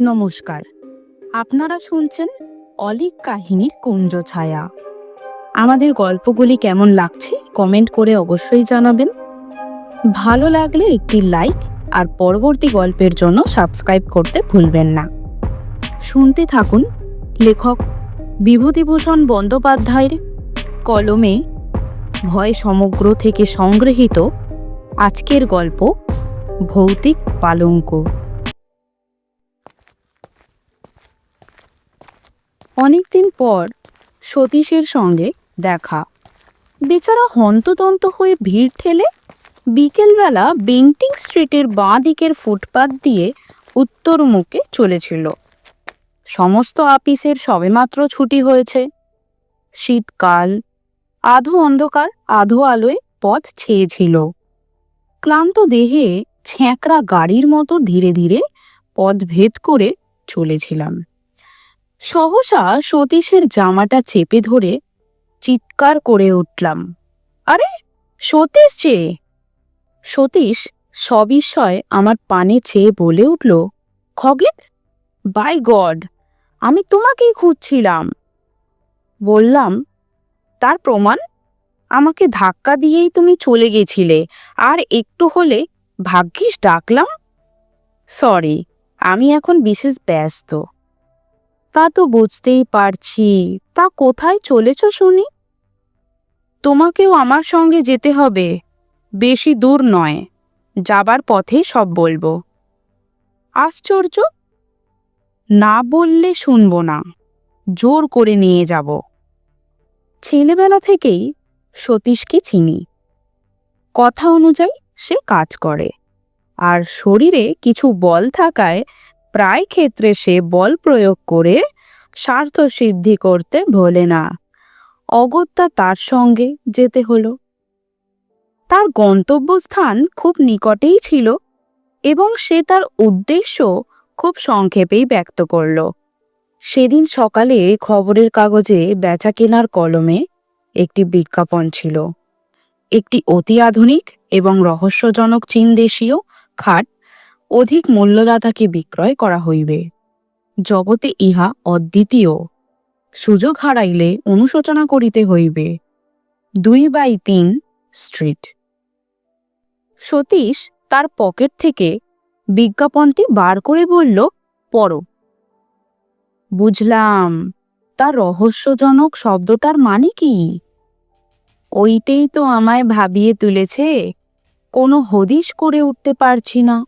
নমস্কার। আপনারা শুনছেন অলিক কাহিনীর কুঞ্জ ছায়া। আমাদের গল্পগুলি কেমন লাগছে কমেন্ট করে অবশ্যই জানাবেন। ভালো লাগলে একটি লাইক আর পরবর্তী গল্পের জন্য সাবস্ক্রাইব করতে ভুলবেন না। শুনতে থাকুন লেখক বিভূতিভূষণ বন্দ্যোপাধ্যায়ের কলমে ভয় সমগ্র থেকে সংগৃহীত আজকের গল্প ভৌতিক পালঙ্ক। অনেকদিন পর সতীশের সঙ্গে দেখা। বেচারা হন্তদন্ত হয়ে ভিড় ঠেলে বিকেলবেলা বেন্টিং স্ট্রিটের বাঁ দিকের ফুটপাত দিয়ে উত্তর মুখে চলেছিল। সমস্ত আপিসের সবেমাত্র ছুটি হয়েছে। শীতকাল, আধো অন্ধকার, আধো আলোয় পথ ছেয়েছিল। ক্লান্ত দেহে ছ্যাঁকড়া গাড়ির মতো ধীরে ধীরে পথ ভেদ করে চলেছিলাম। সহসা সতীশের জামাটা চেপে ধরে চিৎকার করে উঠলাম। আরে, সতীশ যে? সতীশ সবিস্ময় আমার পানে চেয়ে বলে উঠল খগেন বাই গড, আমি তোমাকেই খুঁজছিলাম। বললাম, তার প্রমাণ? আমাকে ধাক্কা দিয়েই তুমি চলে গেছিলে, আর একটু হলে ভাগ্যিস ডাকলাম। সরি, আমি এখন বিশেষ ব্যস্ত। তা তো বুঝতেই পারছি। তা কোথায় চলেছ শুনি? তোমাকেও আমার সঙ্গে যেতে হবে। বেশি দূর নয়। যাবার পথে সব বলব। আশ্চর্য? না বললে শুনব না। জোর করে নিয়ে যাব। ছেলেবেলা থেকেই সতীশকে চিনি। কথা অনুযায়ী সে কাজ করে। আর শরীরে কিছু বল থাকায় প্রায় ক্ষেত্রে সে বল প্রয়োগ করে স্বার্থ সিদ্ধি করতে ভোলে না। অগত্যা তার সঙ্গে যেতে হলো। তার গন্তব্যস্থান খুব নিকটেই ছিল এবং সে তার উদ্দেশ্য খুব সংক্ষেপেই ব্যক্ত করল। সেদিন সকালে খবরের কাগজে বেচা কেনার কলমে একটি বিজ্ঞাপন ছিল। একটি অতি আধুনিক এবং রহস্যজনক চীন দেশীয় খাট অধিক মূল্যদাতাকে বিক্রয় করা হইবে। জগতে ইহা অদ্বিতীয়। সুযোগ হারাইলে অনুশোচনা করিতে হইবে। দুই বাই তিন স্ট্রিট। সতীশ তার পকেট থেকে বিজ্ঞাপনটি বার করে বলল, পড়ো। বুঝলাম। তার রহস্যজনক শব্দটার মানে কি? ওইটাই তো আমায় ভাবিয়ে তুলেছে। কোনো হদিশ করে উঠতে পারছি না।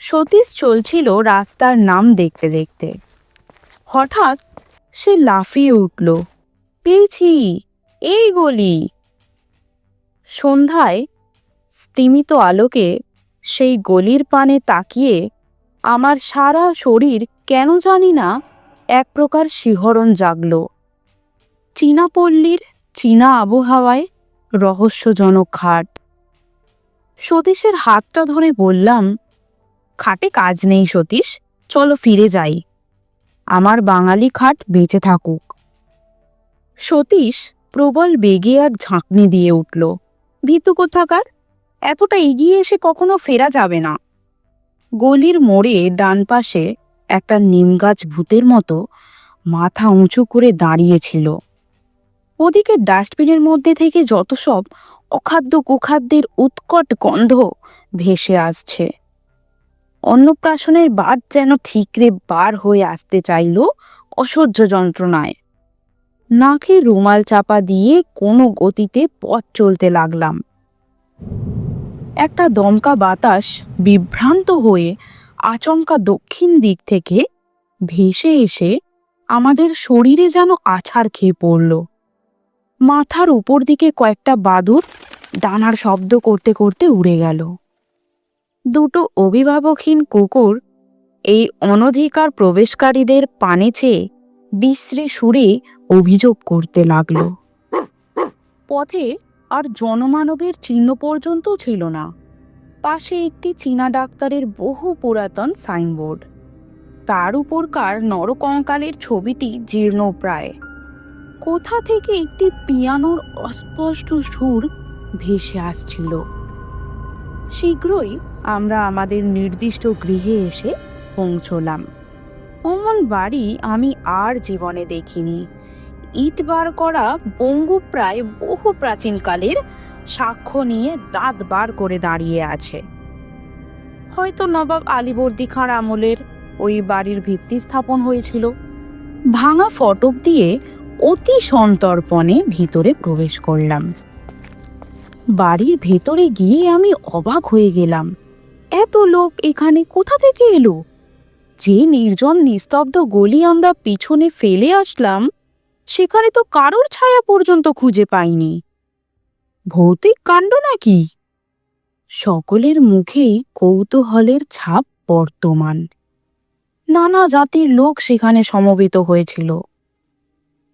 সতীশ চলছিল রাস্তার নাম দেখতে দেখতে। হঠাৎ সে লাফিয়ে উঠল, পেয়েছি, এই গলি। সন্ধ্যায় স্তিমিত আলোকে সেই গলির পানে তাকিয়ে আমার সারা শরীর কেন জানি না এক প্রকার শিহরণ জাগল। চীনা পল্লীর চীনা আবহাওয়ায় রহস্যজনক খাট সতীশের হাতটা ধরে বললাম খাটে কাজ নেই সতীশ, চলো ফিরে যাই। আমার বাঙালি খাট বেঁচে থাকুক। সতীশ প্রবল বেগে আর ঝাঁকনি দিয়ে উঠল। ভীতু কোথাকার? এতটা এগিয়ে এসে কখনো ফেরা যাবে না। গলির মোড়ে ডান পাশে একটা নিমগাছ ভূতের মতো মাথা উঁচু করে দাঁড়িয়েছিল ওদিকে ডাস্টবিনের মধ্যে থেকে যত সব অখাদ্য কুখাদ্যের উৎকট গন্ধ ভেসে আসছে। অন্নপ্রাশনের বাদ যেন ঠিকরে বার হয়ে আসতে চাইল অসহ্য যন্ত্রণায়। নাকে রুমাল চাপা দিয়ে কোনো গতিতে পথ চলতে লাগলাম। একটা দমকা বাতাস বিভ্রান্ত হয়ে আচমকা দক্ষিণ দিক থেকে ভেসে এসে আমাদের শরীরে যেন আছাড় খেয়ে পড়ল। মাথার উপর দিকে কয়েকটা বাদুর ডানার শব্দ করতে করতে উড়ে গেল। দুটো অভিভাবকহীন কুকুর এই অনধিকার প্রবেশকারীদের পানে চেয়ে বিশ্রী সুরে অভিযোগ করতে লাগল। পথে আর জনমানবের চিহ্ন পর্যন্ত ছিল না। পাশে একটি চীনা ডাক্তারের বহু পুরাতন সাইনবোর্ড। তার উপরকার নরকঙ্কালের ছবিটি জীর্ণপ্রায় কোথা থেকে একটি পিয়ানোর অস্পষ্ট সুর ভেসে আসছিল। শীঘ্রই আমরা আমাদের নির্দিষ্ট গৃহে এসে পৌঁছলাম। অমন বাড়ি আমি আর জীবনে দেখিনি। ইট বার করা বঙ্গু প্রায় বহু প্রাচীনকালের সাক্ষ্য নিয়ে দাঁত বার করে দাঁড়িয়ে আছে। হয়তো নবাব আলীবর্দী খাঁর আমলের ওই বাড়ির ভিত্তি স্থাপন হয়েছিল। ভাঙা ফটক দিয়ে অতি সন্তর্পণে ভিতরে প্রবেশ করলাম। বাড়ির ভেতরে গিয়ে আমি অবাক হয়ে গেলাম। এত লোক এখানে কোথা থেকে এলো? যে নির্জন নিস্তব্ধ গলি আমরা পিছনে ফেলে আসলাম, সেখানে তো কারোর ছায়া পর্যন্ত খুঁজে পাইনি। ভৌতিক কাণ্ড নাকি? সকলের মুখেই কৌতূহলের ছাপ বর্তমান। নানা জাতির লোক সেখানে সমবেত হয়েছিল।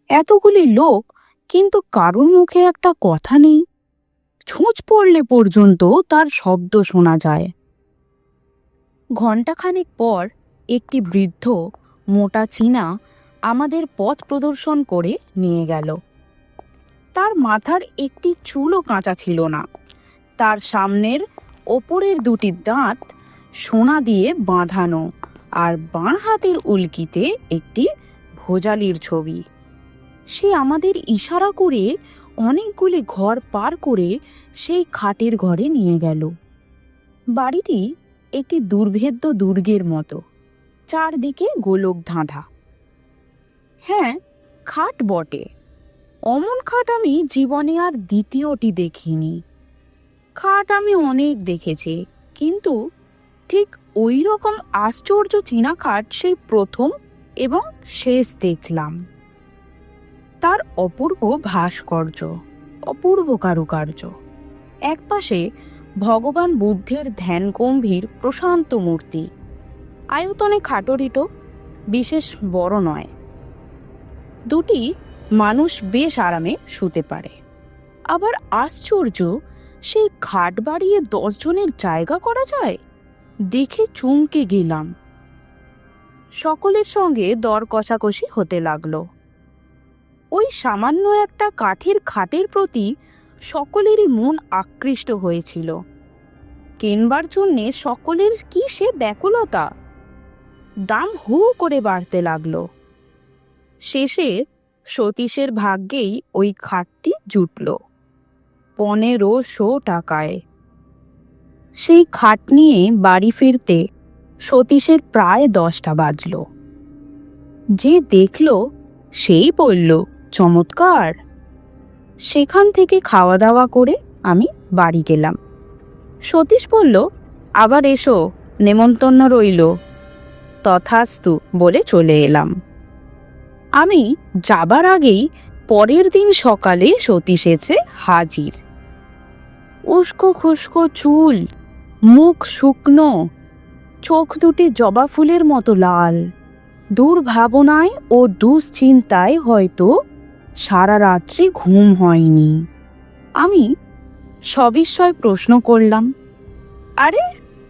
এতগুলি লোক, কিন্তু কারোর মুখে একটা কথা নেই। ছুঁচ পড়লে পর্যন্ত তার শব্দ শোনা যায়। ঘণ্টাখানেক পর একটি বৃদ্ধ মোটা চীনা আমাদের পথ প্রদর্শন করে নিয়ে গেল। তার মাথার একটি চুলও কাঁচা ছিল না। তার সামনের ওপরের দুটি দাঁত সোনা দিয়ে বাঁধানো আর বাঁ হাতের উল্কিতে একটি ভোজালির ছবি। সে আমাদের ইশারা করে অনেকগুলি ঘর পার করে সেই খাটের ঘরে নিয়ে গেল। বাড়িটি একটি দুর্ভেদ্য দুর্গের মতো। চারদিকে গোলক ধাঁধা। হ্যাঁ খাট বটে। অমন খাট আমি জীবনে আর দ্বিতীয়টি দেখিনি। খাট আমি অনেক দেখেছি, কিন্তু ঠিক ওই রকম আশ্চর্য চীনা খাট সেই প্রথম এবং শেষ দেখলাম। তার অপূর্ব ভাস্কর্য, অপূর্ব কারুকার্য। একপাশে ভগবান বুদ্ধের ধ্যান গম্ভীর প্রশান্ত মূর্তি। আয়তনে খাটোরিটো বিশেষ বড় নয়। দুটি মানুষ বেশ আরামে শুতে পারে। আবার আশ্চর্য, সেই খাট বাড়িয়ে দশ জনের জায়গা করা যায়? দেখে চমকে গেলাম। সকলের সঙ্গে দর কষাকষি হতে লাগল। ওই সামান্য একটা কাঠের খাটের প্রতি সকলেরই মন আকৃষ্ট হয়েছিল। কেনবার জন্যে সকলের কি সে ব্যাকুলতা? দাম হু করে বাড়তে লাগল। শেষে সতীশের ভাগ্যেই ওই খাটটি জুটল। পনেরোশো টাকায়। সেই খাট নিয়ে বাড়ি ফিরতে সতীশের প্রায় দশটা বাজল। যে দেখল, সেই বলল, চমৎকার। সেখান থেকে খাওয়া দাওয়া করে আমি বাড়ি গেলাম। সতীশ বলল, আবার এসো, নেমন্তন্ন রইল। তথাস্তু বলে চলে এলাম। আমি যাবার আগেই পরের দিন সকালে সতীশ এসে হাজির। উস্কো খুস্কো চুল, মুখ শুকনো, চোখ দুটি জবা ফুলের মতো লাল। দুর্ভাবনায় ও দুশ্চিন্তায় হয়তো সারা রাত্রি ঘুম হয়নি। আমি সবিস্ময় প্রশ্ন করলাম, আরে,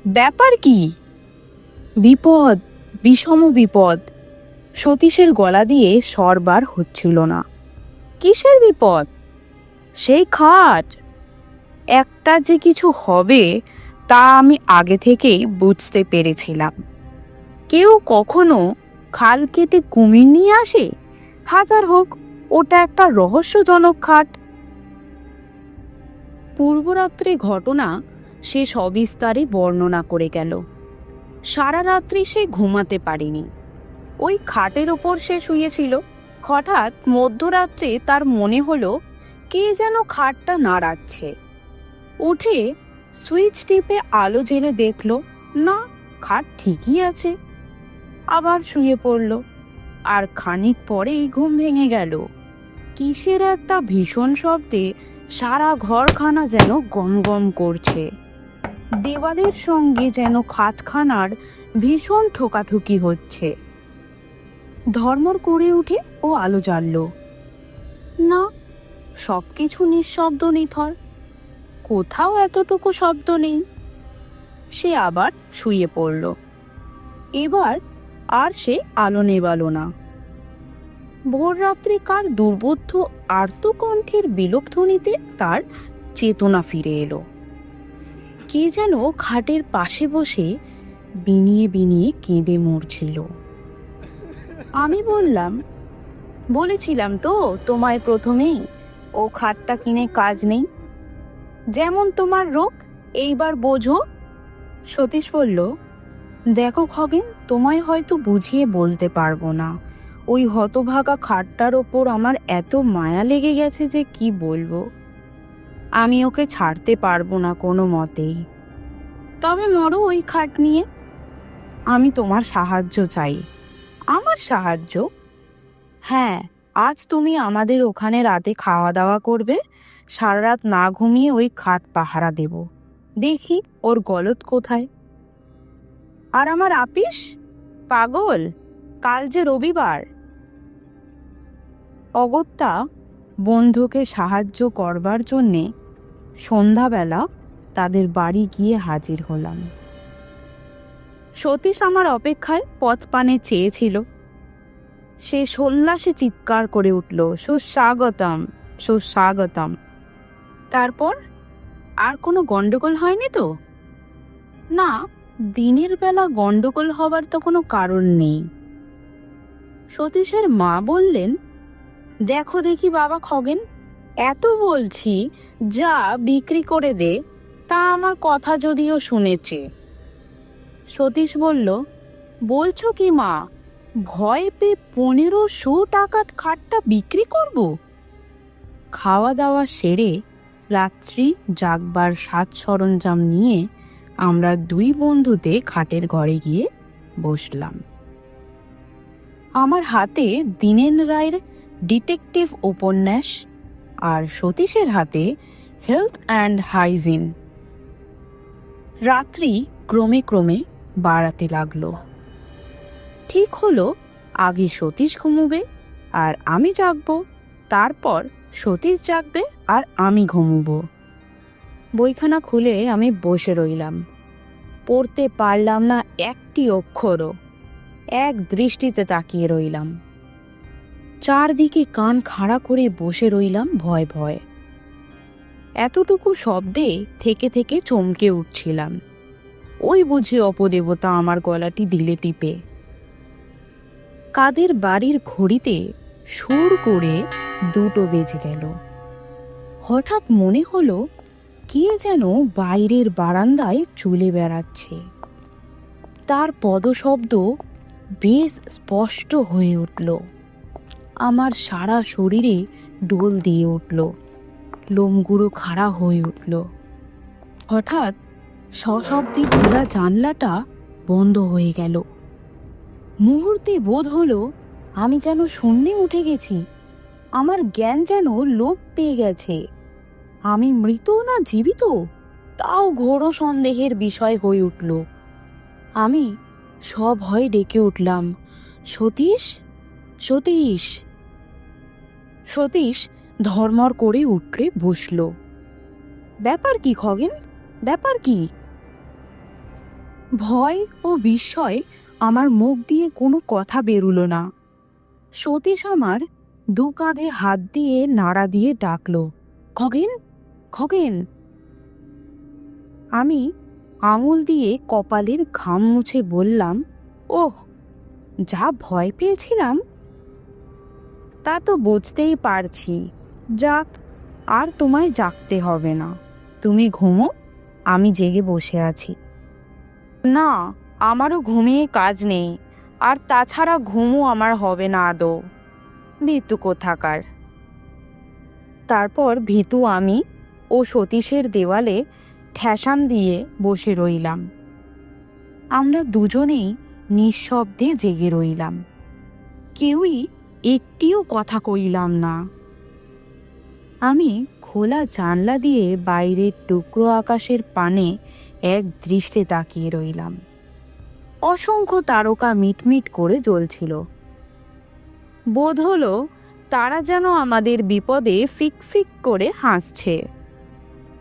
ব্যাপার কি? বিপদ, বিষম বিপদ। সতীশের গলা দিয়ে সরবার হচ্ছিল না। কিসের বিপদ? সেই খাট। একটা যে কিছু হবে, তা আমি আগে থেকেই বুঝতে পেরেছিলাম। কেউ কখনো খাল কেটে কুমির নিয়ে আসে? হাজার হোক, ওটা একটা রহস্যজনক খাট। পূর্বরাত্রে ঘটনা সে সবিস্তারে বর্ণনা করে গেল। সারা রাত্রি সে ঘুমাতে পারেনি। ওই খাটের ওপর সে শুয়েছিল। হঠাৎ মধ্যরাত্রে তার মনে হলো, কে যেন খাটটা নাড়াচ্ছে। উঠে সুইচ টিপে আলো জেলে দেখল, না, খাট ঠিকই আছে। আবার শুয়ে পড়ল। আর খানিক পরেই ঘুম ভেঙে গেল। কিসের একটা ভীষণ শব্দে সারা ঘরখানা যেন গম গম করছে। দেওয়ালের সঙ্গে যেন খাতখানার ভীষণ ঠোকাঠুকি হচ্ছে। ধর্মর করে উঠে ও আলো জ্বালল। না সব কিছু নিঃশব্দ নিথর। কোথাও এতটুকু শব্দ নেই। সে আবার শুয়ে পড়ল। এবার আর সে আলো নেবালো না। ভোররাত্রে কার দুর্বোধ্য আর্তকণ্ঠের বিলোপধ্বনিতে তার চেতনা ফিরে এলো। কে যেন খাটের পাশে বসে বিনিয়ে বিনিয়ে কেঁদে মরছিল। আমি বললাম, বলেছিলাম তো তোমায় প্রথমেই, ও খাটটা কিনে কাজ নেই। যেমন তোমার রোগ, এইবার বোঝো। সতীশ বলল, দেখো খগেন, তোমায় হয়তো বুঝিয়ে বলতে পারব না। ওই হতভাগা খাটটার ওপর আমার এত মায়া লেগে গেছে যে কি বলব? আমি ওকে ছাড়তে পারব না কোনো মতেই। তবে মরো ওই খাট নিয়ে। আমি তোমার সাহায্য চাই। আমার সাহায্য? হ্যাঁ আজ তুমি আমাদের ওখানে রাতে খাওয়া দাওয়া করবে। সারা রাত না ঘুমিয়ে ওই খাট পাহারা দেব। দেখি ওর গলত কোথায়। আর আমার আপিস? পাগল? কাল যে রবিবার। অগত্যা বন্ধুকে সাহায্য করবার জন্যে সন্ধ্যাবেলা তাদের বাড়ি গিয়ে হাজির হলাম। সতীশ আমার অপেক্ষায় পথ পানে চেয়েছিল। সে সল্লাসে চিৎকার করে উঠল, সুস্বাগতম সুস্বাগতম। তারপর আর কোনো গন্ডগোল হয়নি তো? না, দিনের বেলা গন্ডগোল হবার তো কোনো কারণ নেই। সতীশের মা বললেন দেখো দেখি বাবা খগেন, এত বলছি, যা বিক্রি করে দে, তা আমার কথা যদিও শুনেছে। সতীশ বলল, বলছো কি মা, ভয় পেয়ে পনেরোশো টাকার খাটটা বিক্রি করব? খাওয়া দাওয়া সেরে রাত্রি জাগবার সাজ সরঞ্জাম নিয়ে আমরা দুই বন্ধুতে খাটের ঘরে গিয়ে বসলাম। আমার হাতে দিনেন রায়ের ডিটেকটিভ উপন্যাস আর সতীশের হাতে হেলথ অ্যান্ড হাইজিন। রাত্রি ক্রমে ক্রমে বাড়াতে লাগল। ঠিক হলো, আগে সতীশ ঘুমোবে আর আমি জাগব, তারপর সতীশ জাগবে আর আমি ঘুমুবো। বইখানা খুলে আমি বসে রইলাম। পড়তে পারলাম না একটি অক্ষরও। এক দৃষ্টিতে তাকিয়ে রইলাম। চারদিকে কান খাড়া করে বসে রইলাম ভয় ভয়। এতটুকু শব্দে থেকে থেকে চমকে উঠছিলাম। ওই বুঝি অপদেবতা আমার গলাটি দিলে টিপে। কাদের বাড়ির ঘড়িতে সুর করে দুটো বেজে গেল। হঠাৎ মনে হলো, কে যেন বাইরের বারান্দায় চলে বেড়াচ্ছে। তার পদশব্দ বেশ স্পষ্ট হয়ে উঠল। আমার সারা শরীরে ডোল দিয়ে উঠল। লোমগুলো খাড়া হয়ে উঠল। হঠাৎ সশব্দে খোলা জানলাটা বন্ধ হয়ে গেল। মুহূর্তে বোধ হলো আমি যেন শূন্যে উঠে গেছি। আমার জ্ঞান যেন লোপ পেয়ে গেছে। আমি মৃত না জীবিত? তাও ঘোর সন্দেহের বিষয় হয়ে উঠল। আমি সভয়ে ডেকে উঠলাম, সতীশ? সতীশ? সতীশ ধর্মর করে উঠলে বসল। ব্যাপার কি, খগেন? ব্যাপার কি? ভয় ও বিস্ময় আমার মুখ দিয়ে কোনো কথা বেরুলো না। সতীশ আমার দু কাঁধে হাত দিয়ে নাড়া দিয়ে ডাকল, খগেন? খগেন? আমি আঙুল দিয়ে কপালের ঘাম মুছে বললাম, ওহ, যা ভয় পেয়েছিলাম তা তো বুঝতেই পারছি। যাক, আর তোমায় জাগতে হবে না। তুমি ঘুমো, আমি জেগে বসে আছি। না, আমারও ঘুমিয়ে কাজ নেই, আর তাছাড়া ঘুমও আমার হবে না আদৌ। ভীতু কোথাকার? তারপর ভীতু, আমি ও সতীশের দেওয়ালে ঠেসান দিয়ে বসে রইলাম। আমরা দুজনেই নিঃশব্দে জেগে রইলাম। কেউই একটিও কথা কইলাম না। আমি খোলা জানলা দিয়ে বাইরের টুকরো আকাশের পানে এক দৃষ্টে তাকিয়ে রইলাম। অসংখ্য তারকা মিটমিট করে জ্বলছিল। বোধ হলো তারা যেন আমাদের বিপদে ফিক ফিক করে হাসছে।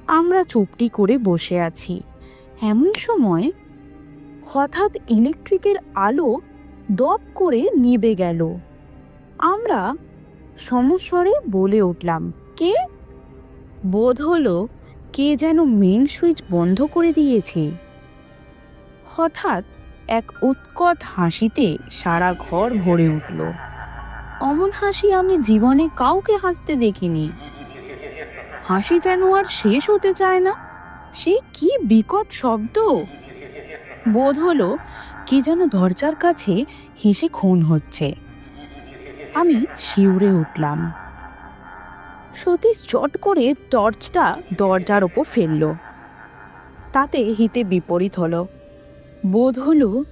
আমরা চুপটি করে বসে আছি। এমন সময় হঠাৎ ইলেকট্রিকের আলো দপ করে নিবে গেল। আমরা সমস্বরে বলে উঠলাম, কে? বোধ হলো কে যেন মেন সুইচ বন্ধ করে দিয়েছে। হঠাৎ এক উৎকট হাসিতে সারা ঘর ভরে উঠল। অমন হাসি আমি জীবনে কাউকে হাসতে দেখিনি। হাসি যেন আর শেষ হতে চায় না। সে কি বিকট শব্দ! বোধ হলো কি যেন দরজার কাছে হেসে খুন হচ্ছে। আমি শিউরে উঠলাম। সতীশ চট করে টর্চটা দরজার ওপর ফেলল। তাতে হিতে বিপরীত হলো। বোধ হলো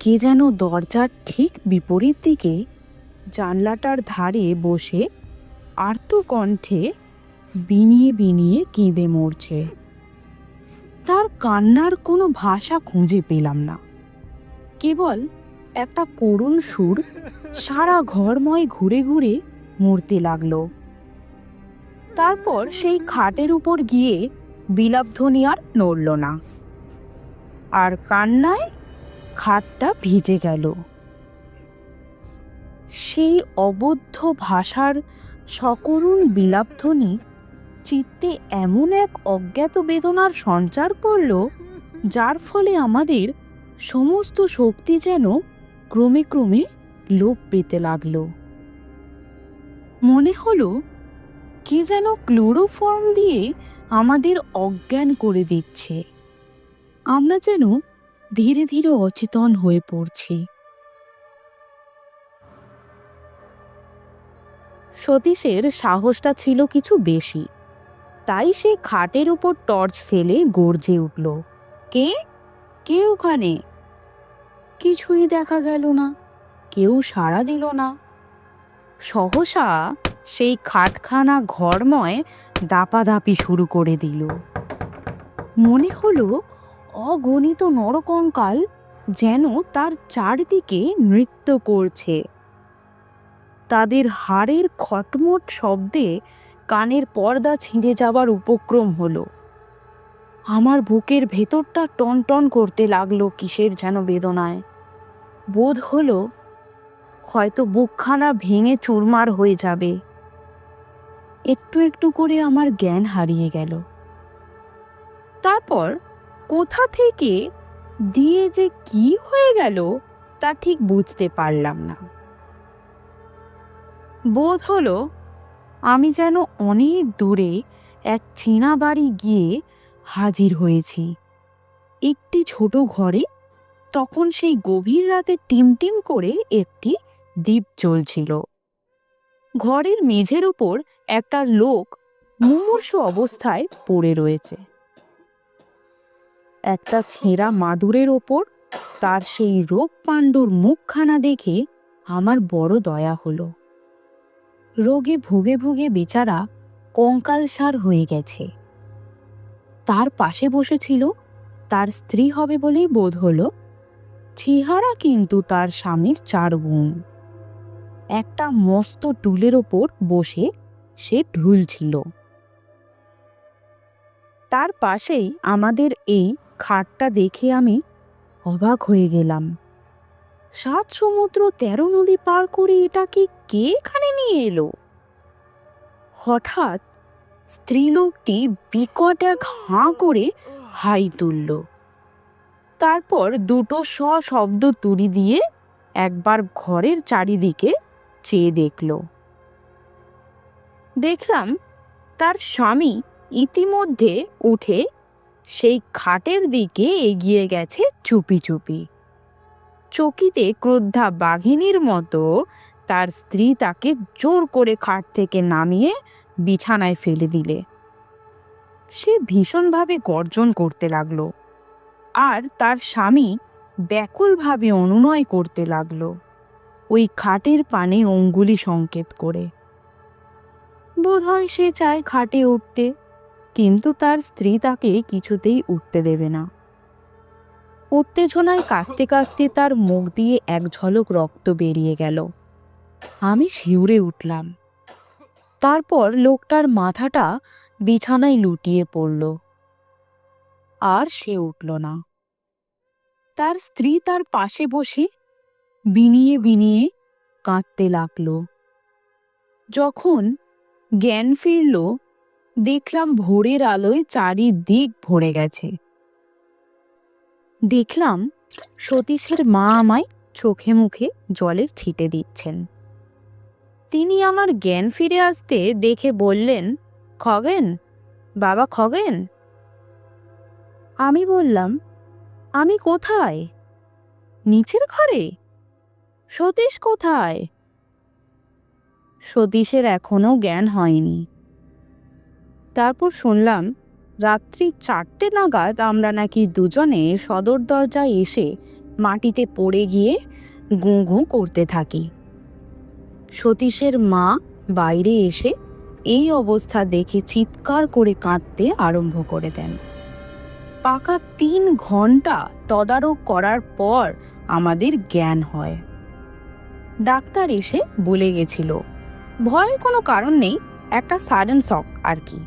কে যেন দরজার ঠিক বিপরীত দিকে জানলাটার ধারে বসে আর্ত কণ্ঠে বিনিয়ে বিনিয়ে কেঁদে মরছে। তার কান্নার কোনো ভাষা খুঁজে পেলাম না। কেবল একটা করুণ সুর সারা ঘরময় ঘুরে ঘুরে মরতে লাগল। তারপর সেই খাটের উপর গিয়ে বিলাপধ্বনি আর নড়ল না। আর কান্নায় খাটটা ভিজে গেল। সেই অবদ্ধ ভাষার সকরুণ বিলাপধ্বনি চিত্তে এমন এক অজ্ঞাত বেদনার সঞ্চার করল, যার ফলে আমাদের সমস্ত শক্তি যেন ক্রমে ক্রমে লোপ পেতে লাগল। মনে হলো কে যেন ক্লোরোফর্ম দিয়ে আমাদের অজ্ঞান করে দিচ্ছে। আমরা যেন ধীরে ধীরে অচেতন হয়ে পড়ছি। সতীশের সাহসটা ছিল কিছু বেশি। তাই সে খাটের উপর টর্চ ফেলে গর্জে উঠল, কে? কে ওখানে? কিছুই দেখা গেল না। কেউ সাড়া দিল না। সহসা সেই খাটখানা ঘরময় দাপাদাপি শুরু করে দিল। মনে হলো অগণিত নরকঙ্কাল যেন তার চারদিকে নৃত্য করছে। তাদের হাড়ের খটমট শব্দে কানের পর্দা ছিঁড়ে যাবার উপক্রম হলো। আমার বুকের ভেতরটা টনটন করতে লাগল কিসের যেন বেদনায়। বোধ হলো হয়তো বুকখানা ভেঙে চুরমার হয়ে যাবে। একটু একটু করে আমার জ্ঞান হারিয়ে গেল। তারপর কোথা থেকে দিয়ে যে কি হয়ে গেল তা ঠিক বুঝতে পারলাম না। বোধ হলো আমি যেন অনেক দূরে এক চীনা বাড়ি গিয়ে হাজির হয়েছি। একটি ছোট ঘরে তখন সেই গভীর রাতে টিমটিম করে একটি দ্বীপ জ্বলছিল। ঘরের মেঝের উপর একটা লোক মুমূর্ষ অবস্থায় পড়ে রয়েছে। একটা ছেঁড়া মাদুরের ওপর তার সেই রোগ পাণ্ডুর মুখখানা দেখে আমার বড় দয়া হলো। রোগে ভুগে ভুগে বেচারা কঙ্কালসার হয়ে গেছে। তার পাশে বসেছিল তার স্ত্রী হবে বলেই বোধ হলো, চেহারা কিন্তু তার স্বামীর চার গুণ। একটা মস্ত টুলের ওপর বসে সে ঢুলছিল তার পাশেই আমাদের এই খাটটা দেখে আমি অবাক হয়ে গেলাম। সাত সমুদ্র তেরো নদী পার করে এটাকে কে এখানে নিয়ে এলো? হঠাৎ স্ত্রীলোকটি বিকট এক হাঁ করে হাই তুলল। তারপর দুটো স শব্দ তুড়ি দিয়ে একবার ঘরের চারিদিকে চেয়ে দেখল। দেখলাম তার স্বামী ইতিমধ্যে উঠে সেই খাটের দিকে এগিয়ে গেছে চুপি চুপি। চকিতে ক্রোদ্ধা বাঘিনীর মতো তার স্ত্রী তাকে জোর করে খাট থেকে নামিয়ে বিছানায় ফেলে দিলে। সে ভীষণভাবে গর্জন করতে লাগল। আর তার স্বামী ব্যাকুলভাবে অনুনয় করতে লাগল। ওই খাটের পানে অঙ্গুলি সংকেত করে। বোধহয় সে চায় খাটে উঠতে, কিন্তু তার স্ত্রী তাকে কিছুতেই উঠতে দেবে না। উত্তেজনায় কাস্তে কাস্তে তার মুখ দিয়ে এক ঝলক রক্ত বেরিয়ে গেল। আমি শিউরে উঠলাম। তারপর লোকটার মাথাটা বিছানায় লুটিয়ে পড়ল। আর সে উঠল না। তার স্ত্রী তার পাশে বসে বিনিয়ে বিনিয়ে কাঁদতে লাগল। যখন জ্ঞান ফিরল, দেখলাম ভোরের আলোয় চারিদিক ভরে গেছে। দেখলাম সতীশের মা আমায় চোখে মুখে জলের ছিটে দিচ্ছেন। তিনি আমার জ্ঞান ফিরে আসতে দেখে বললেন, খগেন, বাবা খগেন? আমি বললাম, আমি কোথায়? নিচের ঘরে? সতীশ কোথায়? সতীশের এখনও জ্ঞান হয়নি। তারপর শুনলাম, রাত্রি চারটে নাগাদ আমরা নাকি দুজনে সদর দরজায় এসে মাটিতে পড়ে গিয়ে গুঁ গুঁ করতে থাকি। সতীশের মা বাইরে এসে এই অবস্থা দেখে চিৎকার করে কাঁদতে আরম্ভ করে দেন। পাকা তিন ঘণ্টা তদারক করার পর আমাদের জ্ঞান হয়। ডাক্তার এসে বলে গেছিল, ভয়ের কোনো কারণ নেই, একটা সাডেন শক আর কি।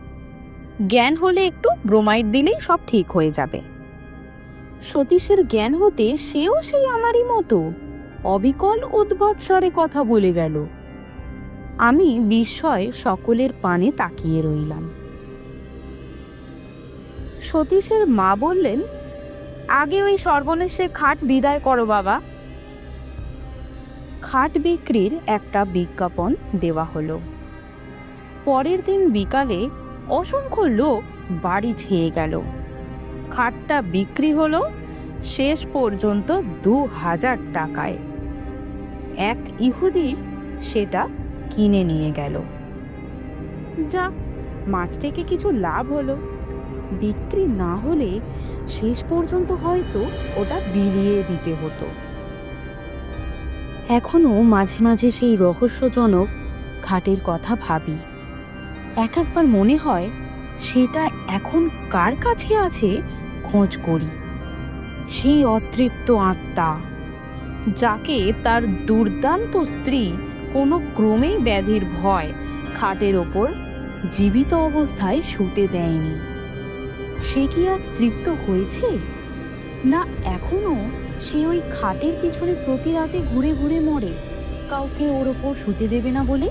জ্ঞান হলে একটু ব্রোমাইড দিলেই সব ঠিক হয়ে যাবে। সতীশের জ্ঞান হতে সেও সেই আমারই মতো। অবিকল উদ্ভট স্বরে কথা বলে গেল। আমি বিস্ময়ে সকলের পানে তাকিয়ে রইলাম। সতীশের মা বললেন, আগে ওই সর্বনেশে খাট বিদায় করো বাবা। খাট বিক্রির একটা বিজ্ঞাপন দেওয়া হলো। পরের দিন বিকালে অসংখ্য লোক বাড়ি ছেয়ে গেল। খাটটা বিক্রি হলো শেষ পর্যন্ত দু হাজার টাকায়। এক ইহুদি সেটা কিনে নিয়ে গেল। যা, মাছ থেকে কিছু লাভ হলো। বিক্রি না হলে শেষ পর্যন্ত হয়তো ওটা বিলিয়ে দিতে হতো। এখনও মাঝে মাঝে সেই রহস্যজনক খাটের কথা ভাবি। এক একবার মনে হয়, সেটা এখন কার কাছে আছে খোঁজ করি। সেই অতৃপ্ত আত্মা, যাকে তার দুর্দান্ত স্ত্রী কোনো ক্রমেই ব্যাধির ভয় খাটের ওপর জীবিত অবস্থায় শুতে দেয়নি। সে কি আজ তৃপ্ত হয়েছে? না, এখনও সে ওই খাটের পিছনে প্রতি রাতে ঘুরে ঘুরে মরে। কাউকে ওর ওপর শুতে দেবে না বলে